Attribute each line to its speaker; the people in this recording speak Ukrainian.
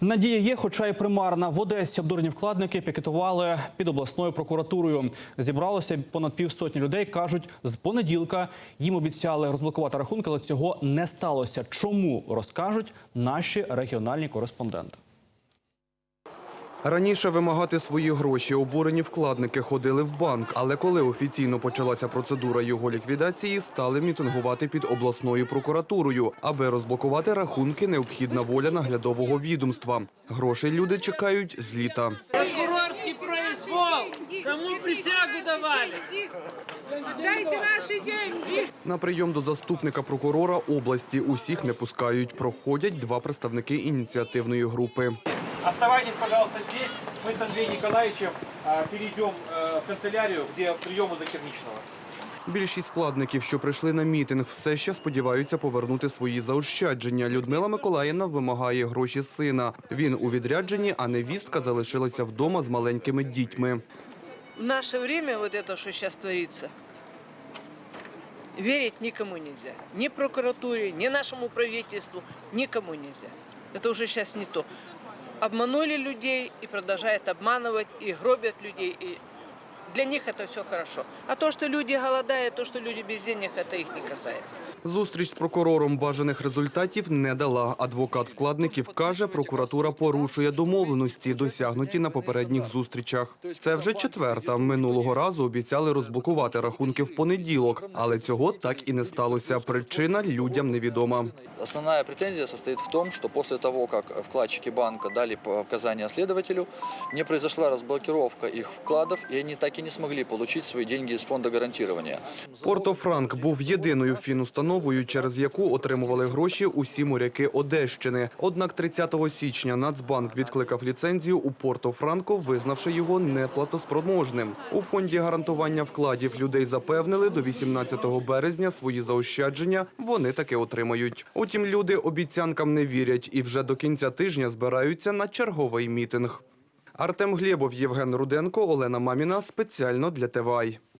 Speaker 1: Надія є, хоча й примарна. В Одесі обдурені вкладники пікетували під обласною прокуратурою. Зібралося понад півсотні людей. кажуть, з понеділка їм обіцяли розблокувати рахунки, але цього не сталося. Чому розкажуть наші регіональні кореспонденти?
Speaker 2: Раніше вимагати свої гроші обурені вкладники ходили в банк, але коли офіційно почалася процедура його ліквідації, стали мітингувати під обласною прокуратурою. Аби розблокувати рахунки, необхідна воля наглядового відомства. Грошей люди чекають з літа.
Speaker 3: Прокурорский произвол! Кому присягу давали?
Speaker 4: Дайте наши деньги!
Speaker 2: На прийом до заступника прокурора області усіх не пускають. Проходять два представники ініціативної групи.
Speaker 5: Оставайтесь, пожалуйста, здесь. Мы с Андреем Николаевичем а, перейдем э, в канцелярию, где прием у Закирничного.
Speaker 2: Більшість вкладників, що прийшли на мітинг, все ще сподіваються повернути свої заощадження. Людмила Миколаївна вимагає гроші сина. Він у відрядженні, а невістка залишилася вдома з маленькими дітьми.
Speaker 3: В наше время вот это, что сейчас творится, верить никому нельзя. Ни прокуратуре, ни нашему правительству, никому нельзя. Это уже сейчас не то. Обманули людей и продолжают обманывать, и гробят людей. И для них это все хорошо. А то, что люди голодают, то, что люди без денег, это их не касается.
Speaker 2: Зустріч з прокурором бажаних результатів не дала. Адвокат вкладників каже, прокуратура порушує домовленості, досягнуті на попередніх зустрічах. Це вже четверта. Минулого разу обіцяли розблокувати рахунки в понеділок, але цього так і не сталося. Причина людям невідома.
Speaker 6: Основная претензия состоит в том, что после того, как вкладчики банка дали показания следователю, не произошла разблокировка их вкладов, и они так и не смогли получить свои деньги из фонда гарантирования.
Speaker 2: Порто-Франк був єдиною фінустановою, через яку отримували гроші усі моряки Одещини. Однак 30 січня Нацбанк відкликав ліцензію у Порто-Франко, визнавши його неплатоспроможним. У фонді гарантування вкладів людей запевнили, до 18 березня свої заощадження вони таки отримають. Утім, люди обіцянкам не вірять і вже до кінця тижня збираються на черговий мітинг. Артем Глєбов, Євген Руденко, Олена Маміна спеціально для ТВАЙ.